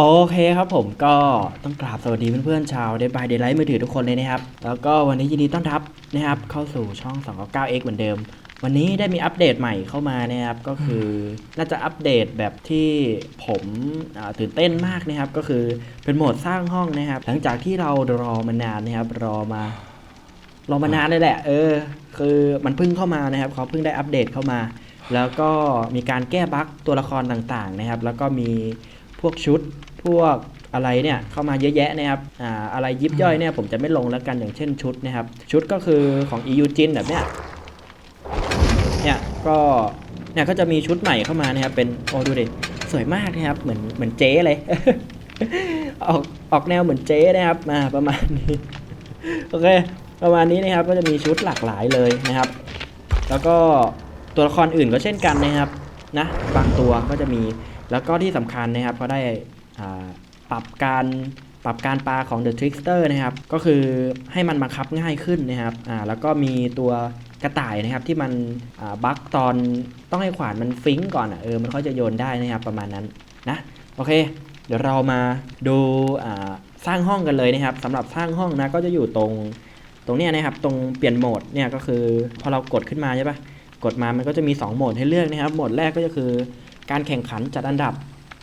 โอเคครับผมก็ต้องกราบสวัสดีเพื่อนๆชาวเดบายเดลไลท์มือถือทุกคนเลยนะครับ แล้วก็วันนี้ยินดีต้อนรับนะครับเข้าสู่ช่อง 299x เหมือนเดิม วันนี้ได้มีอัปเดตใหม่เข้ามานะครับ ก็คือน่าจะอัปเดตแบบที่ผมตื่นเต้นมากนะครับ ก็คือเป็นโหมดสร้างห้องนะครับ หลังจากที่เรารอมานานนะครับรอมารอมานานเลยแหละ เออ คือมันเพิ่งเข้ามานะครับเขาเพิ่งได้อัปเดตเข้ามา แล้วก็มีการแก้บั๊กตัวละครต่างๆนะครับ แล้วก็มี พวกชุดพวกอะไรเนี่ยเข้ามาเยอะแยะนะครับอ่าอะไรยิบย่อยเนี่ยผมจะไม่ลงแล้วกันอย่างเช่นชุดนะครับ ชุดก็คือของ EU จินแบบเนี้ยเนี่ยก็เนี่ยก็จะมีชุดใหม่เข้ามานะครับเป็นโอ้ดูดิสวยมากนะครับเหมือนเหมือนเจ๊เลย ออกออกแนวเหมือนเจ๊นะครับมาประมาณนี้โอเคประมาณนี้นะครับก็จะมีชุดหลากหลายเลยนะครับ แล้วก็ตัวละครอื่นก็เช่นกันนะครับนะบางตัวก็จะมี แล้วก็ที่สำคัญนะครับเขาได้ปรับการปรับการปลาของ The Trickster นะครับ ก็คือให้มันบังคับง่ายขึ้นนะครับอ่าแล้วก็มีตัวกระต่ายนะครับที่มันบั๊กตอนต้องให้ขวานมันฟิงก่อนอะเออมันก็จะโยนได้นะครับประมาณนั้นนะโอเค เดี๋ยวเรามาดูสร้างห้องกันเลยนะครับสำหรับสร้างห้องนะก็จะอยู่ตรงตรงนี้นะครับตรงเปลี่ยนโหมดเนี่ยก็คือพอเรากดขึ้นมาใช่ปะกดมามันก็จะมี 2 โหมดให้เลือกนะครับโหมดแรกก็จะคือ การแข่งขันจัดอันดับ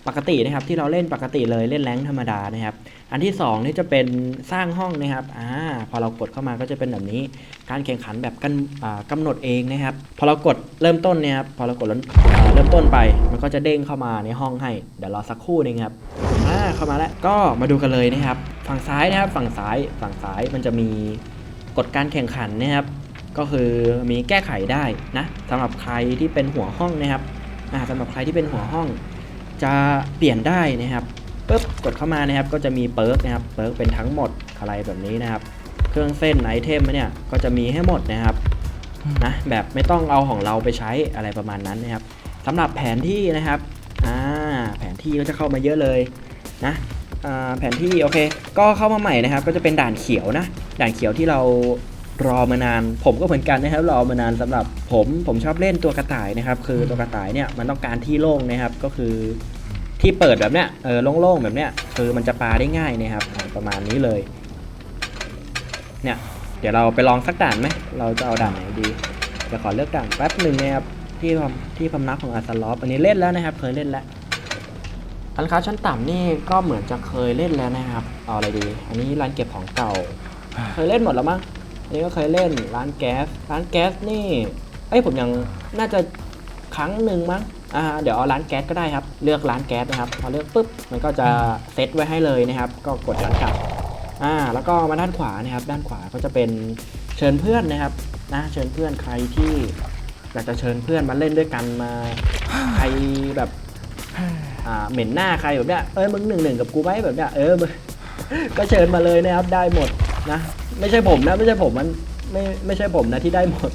ปกตินะครับที่เราเล่นปกติเลยเล่นแรงธรรมดานะครับ อันที่2นี่จะเป็นสร้างห้องนะครับอ่าพอเรากดเข้ามาก็จะเป็นแบบนี้ การแข่งขันแบบกันอ่ากำหนดเองนะครับ พอเรากดเริ่มต้นเนี่ยครับพอเรากดเริ่มต้นไป มันก็จะเด้งเข้ามาในห้องให้เดี๋ยวรอสักครู่นึงครับอ่าเข้ามาแล้วก็มาดูกันเลยนะครับ ฝั่งซ้ายนะครับฝั่งซ้ายฝั่งซ้ายมันจะมีกฎการแข่งขันนะครับ ก็คือมีแก้ไขได้นะสำหรับใครที่เป็นหัวห้องนะครับ สำหรับใครที่เป็นหัวห้องจะเปลี่ยนได้นะครับปุ๊บกดเข้ามานะครับก็จะมีเปิร์กนะครับเปิร์กเป็นทั้งหมดอะไรแบบนี้นะครับ เครื่องเส้นไอเทมเนี่ยก็จะมีให้หมดนะครับนะแบบไม่ต้องเอาของเราไปใช้อะไรประมาณนั้นนะครับสำหรับแผนที่นะครับอ่าแผนที่ก็จะเข้ามาเยอะเลยนะอ่าแผนที่โอเค ก็เข้ามาใหม่นะครับ ก็จะเป็นด่านเขียวนะ ด่านเขียวที่เรา รอมานาน ผมก็เหมือนกันนะครับ รอมานานสำหรับผม ผมชอบเล่นตัวกระต่ายนะครับ คือตัวกระต่ายเนี่ยมันต้องการที่โล่งนะครับ ก็คือที่เปิดแบบเนี้ย เออโล่งๆแบบเนี้ย คือมันจะปาได้ง่ายนะครับอ่าประมาณนี้เลย เนี่ย เดี๋ยวเราไปลองสักด่านไหม เราจะเอาด่านไหนดีจะขอเลือกด่านแป๊บหนึ่งนะครับ ที่พำที่พำนักของอาซาลอฟอันนี้เล่นแล้วนะครับ เคยเล่นแล้วอันค้าชั้นต่ำนี่ก็เหมือนจะเคยเล่นแล้วนะครับ เอาอะไรดี อันนี้ร้านเก็บของเก่า เคยเล่นหมดแล้วมั้งอั นนี้ก็เคยเล่นร้านแก๊ส ร้านแก๊สนี่เอ้ยผมยังน่าจะครั้งหนึ่งมั้งอ่าเดี๋ยวเอาร้านแก๊สก็ได้ครับ เลือกร้านแก๊สนะครับ พอเลือกปุ๊บ มันก็จะเซตไว้ให้เลยนะครับ ก็กดย้อนกลับ อ่า แล้วก็มาด้านขวานะครับ ด้านขวาก็จะเป็นเชิญเพื่อนนะครับ นะ เชิญเพื่อนใครที่อยากจะเชิญเพื่อนมาเล่นด้วยกันมา ใครแบบ อ่า เหม็นหน้าใครแบบเนี้ย เอ้ย มึงหนึ่งหนึ่งกับกูไหมแบบเนี้ย เออ ก็เชิญมาเลยนะครับ ได้หมดนะ ไม่ใช่ผมนะ ไม่ใช่ผมมันไม่ไม่ใช่ผมนะที่ได้หมด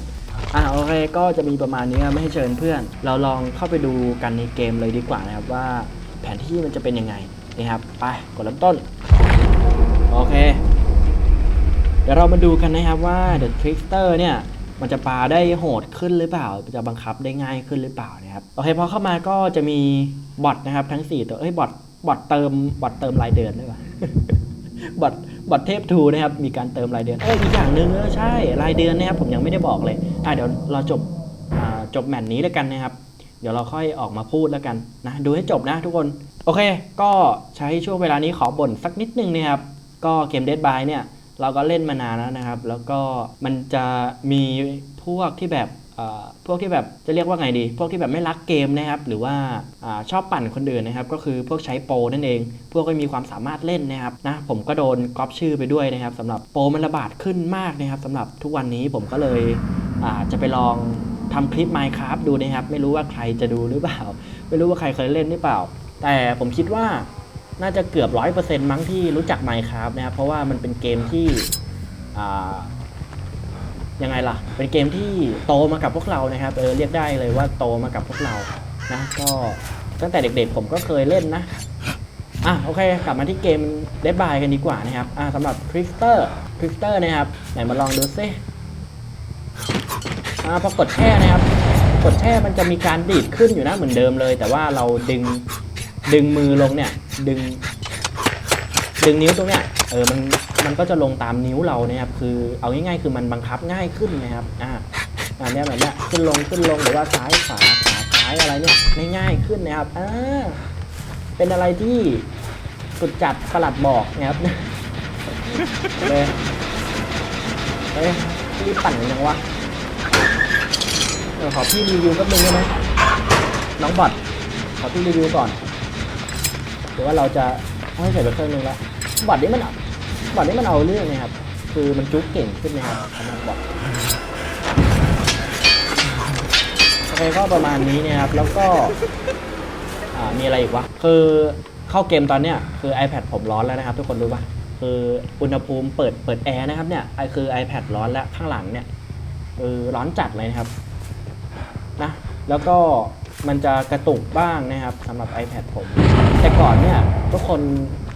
อ่าโอเคก็จะมีประมาณนี้ไม่ให้เชิญเพื่อน เราลองเข้าไปดูกันในเกมเลยดีกว่านะครับว่าแผนที่มันจะเป็นยังไงนะครับไปกดเริ่มต้นโอเค เดี๋ยวเรามาดูกันนะครับว่า The Trickster เนี่ยมันจะปาได้โหดขึ้นหรือเปล่า จะบังคับได้ง่ายขึ้นหรือเปล่านะครับโอเคพอเข้ามาก็จะมีบอทนะครับทั้ง 4 ตัวเอ้ยบอทบอทเติมบอทเติมรายเดือนด้วยวะบอท บอทเทพทูนะครับมีการเติมรายเดือนเอออีกอย่างหนึ่งเออใช่รายเดือนนะครับผมยังไม่ได้บอกเลยอะเดี๋ยวเราจบาจบแมตช์นี้แล้วกันนะครับ เดี๋ยวเราค่อยออกมาพูดแล้วกันนะดูให้จบนะทุกคนโอเค ก็ใช้ช่วงเวลานี้ขอบ่นสักนิดนึงนะครับก็เกม Dead by เนี่ยเราก็เล่นมานานแล้วนะครับ แล้วก็มันจะมีพวกที่แบบ พวกที่แบบจะเรียกว่าไงดี พวกที่แบบไม่รักเกมนะครับ หรือว่าอชอบปั่นคนอื่นนะครับ ก็คือพวกใช้โปรนั่นเอง พวกก็มีความสามารถเล่นนะครับนะ ผมก็โดนก๊อปชื่อไปด้วยนะครับสำหรับโปรมันระบาดขึ้นมากนะครับสำหรับทุกวันนี้ผมก็เลยจะไปลองทำคลิป Minecraft ดูนะครับ ไม่รู้ว่าใครจะดูหรือเปล่า ไม่รู้ว่าใครเคยเล่นหรือเปล่า แต่ผมคิดว่าน่าจะเกือบร้อยเปอร์เซ็นต์มั้งที่รู้จัก Minecraft นะครับ เพราะว่ามันเป็นเกมที่ ยังไงล่ะ เป็นเกมที่โตมากับพวกเรานะครับ เออเรียกได้เลยว่าโตมากับพวกเรา นะ ก็ตั้งแต่เด็กๆผมก็เคยเล่นนะ อะโอเค กลับมาที่เกม Dead by กันดีกว่านะครับ อะสำหรับ Trickster Trickster นะครับ ไหนมาลองดูซิอ่าพอกดแช่นะครับ กดแช่มันจะมีการดีดขึ้นอยู่นะเหมือนเดิมเลย แต่ว่าเราดึงดึงมือลงเนี่ย ดึง ดึงนิ้วตรงเนี้ยเออมันมันก็จะลงตามนิ้วเราเนี่ยครับคือเอาง่ายๆคือมันบังคับง่ายขึ้นนะครับอ่าอันเนี้ยแบบเนี้ยขึ้นลงขึ้นลงหรือว่าซ้ายขวาขวาซ้ายอะไรเนี่ยง่ายๆขึ้นนะครับอ่าเป็นอะไรที่สุดจัดประหลัดบอกนะครับเลยเฮ้ยรีบปั่นกันยังวะเออขอพี่รีวิวแป๊บนึงได้ไหมน้องบอดขอพี่รีวิวก่อนหรือว่าเราจะเอาให้ใส่ไปเครื่องนึงแล้ว บอดนี้มันเอาบอดนี้มันเอาเรื่องนะครับ คือมันจุกเก่งขึ้นนะครับสำหรับบอดโอเคก็ประมาณนี้นะครับ แล้วก็มีอะไรอีกวะ คือเข้าเกมตอนเนี้ยคือ iPad ผมร้อนแล้วนะครับ ทุกคนรู้ปะคืออุณหภูมิเปิดเปิดแอร์นะครับเนี่ยไอคือ iPad ร้อนแล้วข้างหลังเนี่ยคือร้อนจัดเลยนะครับนะแล้วก็มันจะกระตุกบ้างนะครับสำหรับ iPad ผม แต่ก่อนเนี่ยทุกคน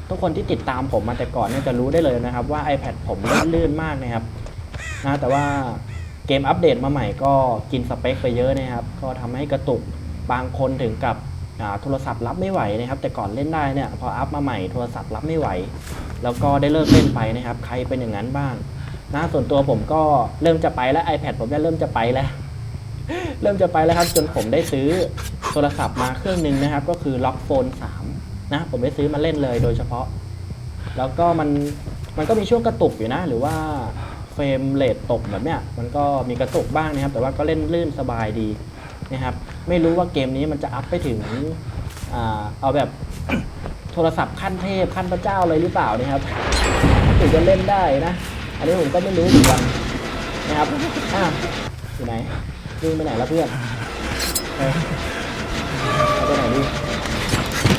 ทุกคนที่ติดตามผมมาแต่ก่อนเนี่ยจะรู้ได้เลยนะครับ ว่า iPad ผมลื่นๆมากนะครับนะแต่ว่าเกมอัปเดตมาใหม่ก็กินสเปคไปเยอะนะครับ ก็ทำให้กระตุกบางคนถึงกับโทรศัพท์รับไม่ไหวนะครับ แต่ก่อนเล่นได้เนี่ยพออัพมาใหม่โทรศัพท์รับไม่ไหว แล้วก็ได้เลิกเล่นไปนะครับ ใครเป็นอย่างนั้นบ้างนะส่วนตัวผมก็เริ่มจะไปแล้ว iPad ผมเนี่ยเริ่มจะไปแล้ว เริ่มจะไปแล้วครับ จนผมได้ซื้อโทรศัพท์มาเครื่องหนึ่งนะครับ ก็คือล็อกโฟน3 นะผมได้ซื้อมาเล่นเลยโดยเฉพาะ แล้วก็มันมันก็มีช่วงกระตุกอยู่นะ หรือว่าเฟรมเรทตกแบบเนี้ยมันก็มีกระตุกบ้างนะครับ แต่ว่าก็เล่นลื่นสบายดีนะครับ ไม่รู้ว่าเกมนี้มันจะอัพไปถึงอเอาแบบโทรศัพท์ขั้นเทพขั้นพระเจ้าเลยหรือเปล่านะครับถึงจะเล่นได้นะ อันนี้ผมก็ไม่รู้เหมือนกันนะครับอ้าวอยู่ไหนวิ่งไปไหนแล้วเพื่อนไปไหนดี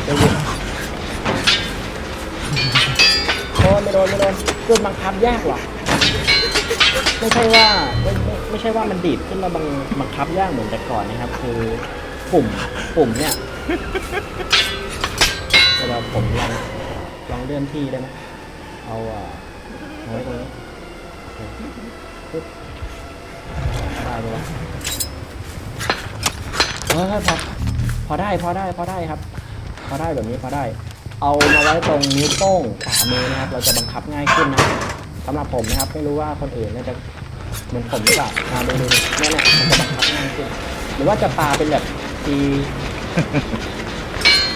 เดี๋ย วดิโอ้ยไม่โดนไม่โดนเกินบังคับยากหรอไม่ใช่ว่าไม่ไม่ไม่ใช่ว่ามันดีดขึ้นแล้วบังบังคับยากเหมือนแต่ก่อนนะครับ คือปุ่มปุ่มเนี่ยเวลาผมลองลองเลื่อนที่ได้ไหมเอาอะเอาไว้ตรงนี้ปึ๊บได้ไหมวะเออพอพอได้พอได้พอได้ครับ พอได้แบบนี้พอได้ เอามาไว้ตรงนิ้วโป้งขวามือนะครับ เราจะบังคับง่ายขึ้นนะสำหรับผมนะครับ ไม่รู้ว่าคนอื่นน่าจะเหมือนผมหรือเปล่ามาดูดูเนี่ยเละจะบังคับง่ายขึ้น หรือว่าจะปาเป็นแบบที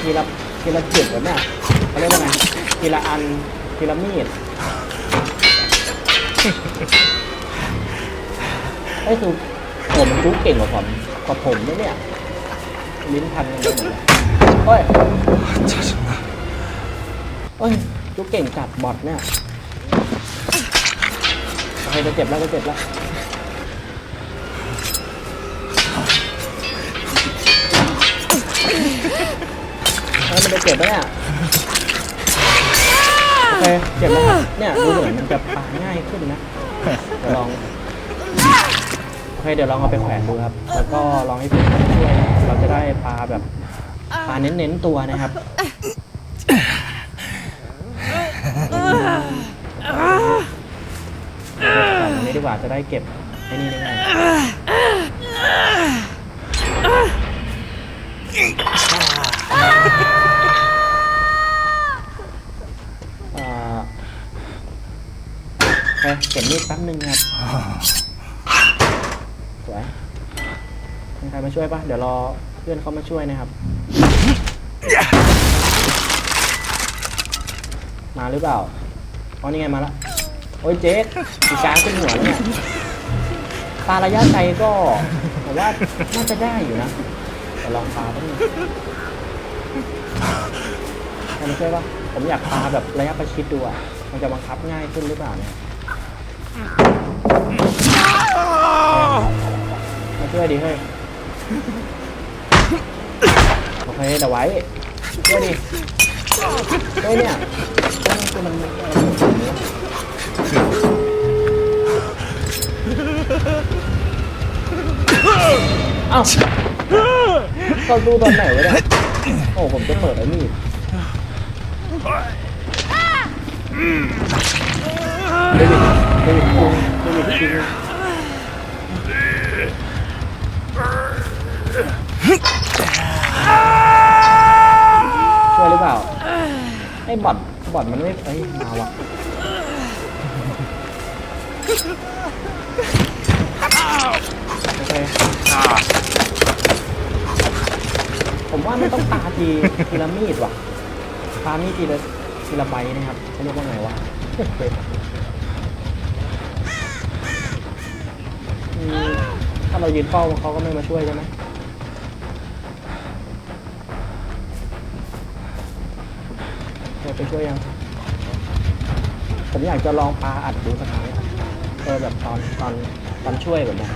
ทีละทีละจุดแบบนี้เขาเรียกว่าไงทีละอันทีละมีดไอ้คือผมจู้เก่งกว่าผมกว่าผมนะเนี่ยลิ้นพันกันเลยเฮ้ย เอ้ยจุกเก่งจัดบอทเนี่ยโอเคจะเจ็บแล้วจะเจ็บแล้วเอ้ยมันจะเจ็บแล้วเนี่ยโอเคเจ็บแล้วครับเนี่ยดูเหมือนมันจะปาง่ายขึ้นนะเดี๋ยวลองโอเคเดี๋ยวลองเอาไปแขวนดูครับ แล้วก็ลองให้เพื่อนช่วยเราจะได้ปลาแบบปลาเน้นๆตัวนะครับ แขวนตรงนี้ ดีกว่าจะได้เก็บไอ้นี่ได้ง่ายอ่อเคเก็บมีดแป๊บนึงครับสวยมีใครมาช่วยปะเดี๋ยวรอเพื่อนเขามาช่วยนะครับ มาหรือเปล่าอ๋อนี่ไงมาละ โอ้ยเจ๊อีกาขึ้นหัวเนี่ยปลาระยะไกลก็ผมว่าน่าจะได้อยู่นะเดี๋ยวลองปลาแป๊บนึงใครมาช่วยปะผมอยากปลาแบบระยะประชิดดูอะ มันจะบังคับง่ายขึ้นหรือเปล่าเนี่ยมาช่วยดิเฮ้ยโอเคเดี๋ยวไว้ช่วยดิเฮ้ยเนี่ยมันมันมัน เอ้าตอนดูตอนไหนวะเนี่ยโอ้ผมจะเปิดไอ้นี่เดวิดเดวิดคุงเดวิดคิงช่วยหรือเปล่าไอ้บอทบอดมันไม่เอ้ยมาวะ อเคผมว่าไม่ต้องปาทีทีละมีดว่ะปามีดทีละทีละใบนะครับเขาเรียกว่าไงวะอืมถ้าเรายืนเฝ้าเขาก็ไม่มาช่วยใช่ไหมเราไปช่วยยัง ผมอยากจะลองปาอัดดูสักครั้งเออแบบตอนตอนตอนช่วยแบบเนี้ย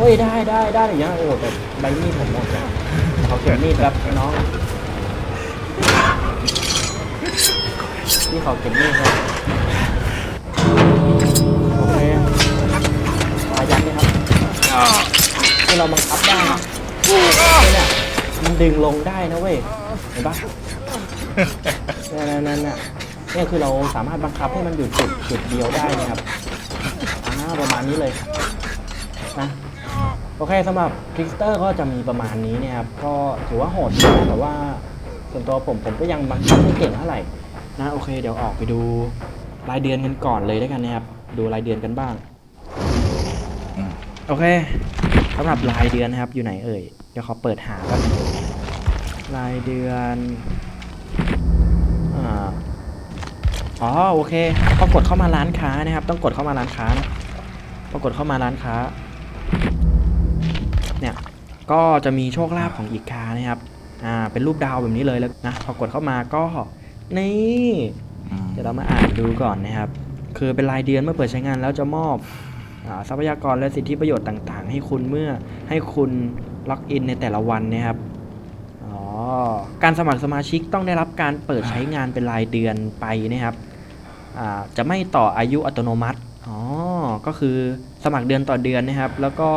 โอ้ยได้ได้ได้อย่างเงี้ยโอ้แต่ใบมีดผมหมดแล้วเขาเก็บมีดครับน้องนี่เขาเก็บมีดครับโอเคปายัดเลยครับที่เราบังคับได้นะเนี่ยมันดึงลงได้นะเว้ยเห็นปะนั่นนั่นน่ะนี่คือเราสามารถบังคับให้มันอยู่จุดจุดเดียวได้นะครับอ่าประมาณนี้เลยนะ โอเคสำหรับทริกสเตอร์ก็จะมีประมาณนี้เนี่ยครับก็ถือว่าโหดอยู่นะแต่ว่าส่วนตัวผมผมก็ยังบังคับไม่เก่งเท่าไหร่นะโอเค เดี๋ยวออกไปดูรายเดือนกันก่อนเลยด้วยกันนะครับ ดูรายเดือนกันบ้าง โอเคสำหรับรายเดือนนะครับอยู่ไหนเอ่ยเดี๋ยวขอเปิดหาแป๊บรายเดือนอ่าอ๋อโอเคพอกดเข้ามาร้านค้านะครับ ต้องกดเข้ามาร้านค้านะพอกดเข้ามาร้านค้า เนี่ยก็จะมีโชคลาภของอีกคานะครับ อ่า เป็นรูปดาวแบบนี้เลยแล้วนะ พอกดเข้ามาก็ นี่ เดี๋ยวเรามาอ่านดูก่อนนะครับ คือเป็นรายเดือนเมื่อเปิดใช้งานแล้วจะมอบอาทรัพยากรและสิทธิประโยชน์ต่าง ๆ ให้คุณเมื่อให้คุณล็อกอินในแต่ละวันนะครับ อ๋อ การสมัครสมาชิกต้องได้รับการเปิดใช้งานเป็นรายเดือนไปนะครับอ่าจะไม่ต่ออายุอัตโนมัติอ๋อ ก็คือสมัครเดือนต่อเดือนนะครับ แล้วก็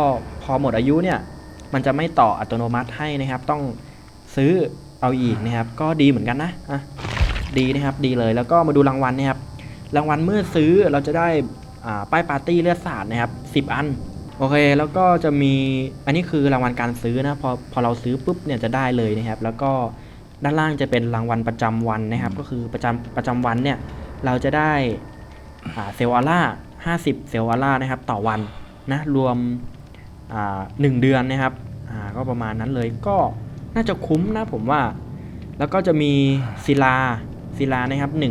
พอหมดอายุเนี่ย มันจะไม่ต่ออัตโนมัติให้นะครับ ต้องซื้อเอาอีกนะครับ ก็ดีเหมือนกันนะอะดีนะครับ ดีเลย แล้วก็มาดูรางวัลนะครับ รางวัลเมื่อซื้อเราจะได้อ่าป้ายปาร์ตี้เลือดสาดนะครับ10 อัน โอเค แล้วก็จะมี อันนี้คือรางวัลการซื้อนะ พอพอเราซื้อปุ๊บเนี่ยจะได้เลยนะครับ แล้วก็ด้านล่างจะเป็นรางวัลประจำวันนะครับ ก็คือประจำประจำวันเนี่ย เราจะได้อ่าเซลล์ออร่า 50 เซลล์ออร่านะครับต่อวันนะรวมอ่าหนึ่งเดือนนะครับอ่าก็ประมาณนั้นเลยก็น่าจะคุ้มนะผมว่า แล้วก็จะมีศิลาศิลานะครับ 1,000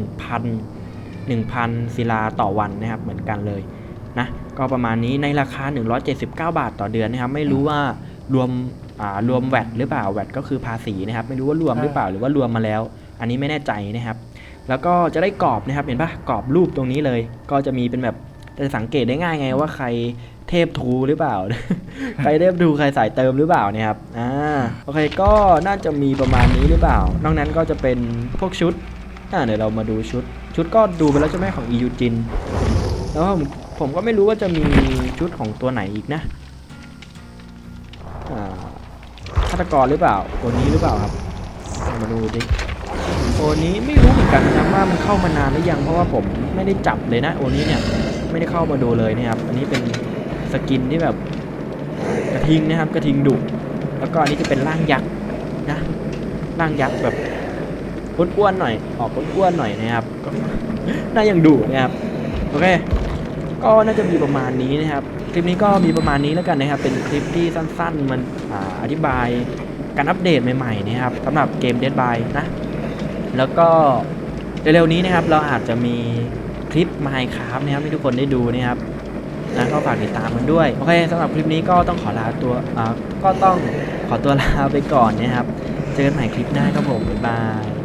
1,000ศิลาต่อวันนะครับเหมือนกันเลยนะก็ประมาณนี้ในราคา 179 บาทต่อเดือนนะครับ ไม่รู้ว่ารวมอ่ารวมแวดหรือเปล่าแวดก็คือภาษีนะครับ ไม่รู้ว่ารวมหรือเปล่าหรือว่ารวมมาแล้ว อันนี้ไม่แน่ใจนะครับ แล้วก็จะได้กรอบนะครับเห็นปะกรอบรูปตรงนี้เลย ก็จะมีเป็นแบบ จะสังเกตได้ง่ายไงว่าใครเทพทูหรือเปล่า ใครเทพทูใครสายเติมหรือเปล่าเนี่ยครับ อ่า โอเค ก็น่าจะมีประมาณนี้หรือเปล่า นอกนั้นก็จะเป็นพวกชุด อ่า เดี๋ยวเรามาดูชุด ชุดก็ดูไปแล้วใช่ไหมของอียูจิน แล้วผมผมก็ไม่รู้ว่าจะมีชุดของตัวไหนอีกนะ อ่าฆาตกรหรือเปล่าตัวนี้หรือเปล่าครับ มาดูดิโอนี้ไม่รู้เหมือนกันนะว่ามันเข้ามานานหรือยังเพราะว่าผมไม่ได้จับเลยนะโอนี้เนี่ย ไม่ได้เข้ามาดูเลยนะครับ อันนี้เป็นสกินที่แบบกระทิงนะครับกระทิงดุแล้วก็อันนี้จะเป็นร่างยักษ์นะร่างยักษ์แบบอ้วนๆหน่อย ออกอ้วนๆหน่อยนะครับก็น่ายังดุนะครับโอเคก็น่าจะมีประมาณนี้นะครับ คลิปนี้ก็มีประมาณนี้แล้วกันนะครับ เป็นคลิปที่สั้นๆ มันออธิบายการอัปเดตใหม่ๆนะครับสำหรับเกม Dead by นะ แล้วก็เร็วๆนี้นะครับเราอาจจะมี คลิป Minecraft นะครับให้ทุกคนได้ดูนะครับนะก็ฝากติดตามกันด้วย โอเคสำหรับคลิปนี้ก็ต้องขอลาตัวอ่าก็ต้องขอตัวลาไปก่อนนะครับ เจอกันใหม่คลิปหน้าครับผมบ๊ายบาย